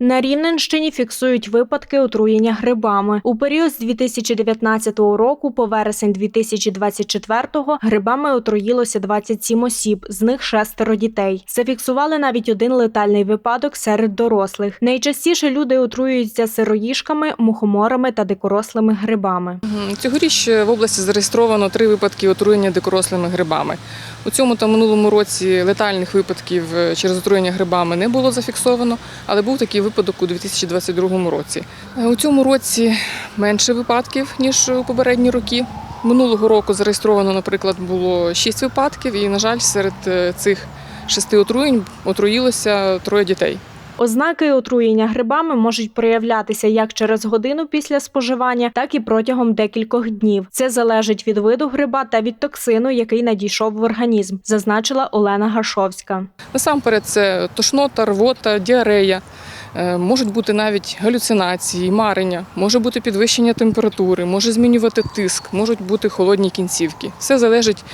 На Рівненщині фіксують випадки отруєння грибами. У період з 2019 року по вересень 2024 грибами отруїлося 27 осіб, з них шестеро дітей. Зафіксували навіть один летальний випадок серед дорослих. Найчастіше люди отруюються сироїшками, мухоморами та дикорослими грибами. Цьогоріч в області зареєстровано три випадки отруєння дикорослими грибами. У цьому та минулому році летальних випадків е, через отруєння грибами не було зафіксовано, але був такий випадок у 2022 році. Е, У цьому році менше випадків ніж у попередні роки. Минулого року зареєстровано, наприклад, було шість випадків, і, на жаль, серед е, цих шести отруєнь отруїлося троє дітей. Ознаки отруєння грибами можуть проявлятися як через годину після споживання, так і протягом декількох днів. Це залежить від виду гриба та від токсину, який надійшов в організм, зазначила Олена Гашовська. Насамперед, це тошнота, рвота, діарея. Е, Можуть бути навіть галюцинації, марення, може бути підвищення температури, може змінювати тиск, можуть бути холодні кінцівки. Все залежить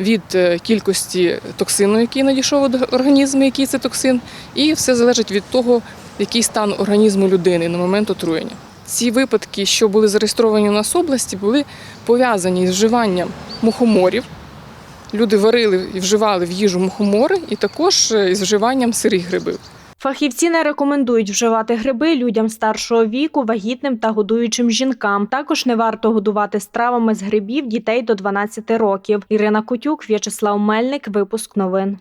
від е, кількості токсину, який надійшов до організму, який це токсин, і все залежить від того, який стан організму людини на момент отруєння. Ці випадки, що були зареєстровані у нас області, були пов'язані з вживанням мухоморів. Люди варили і вживали в їжу мухомори, і також е, із вживанням сирих грибів. Фахівці не рекомендують вживати гриби людям старшого віку, вагітним та годуючим жінкам. Також не варто годувати стравами з грибів дітей до 12 років. Ірина Кутюк, В'ячеслав Мельник. Випуск новин.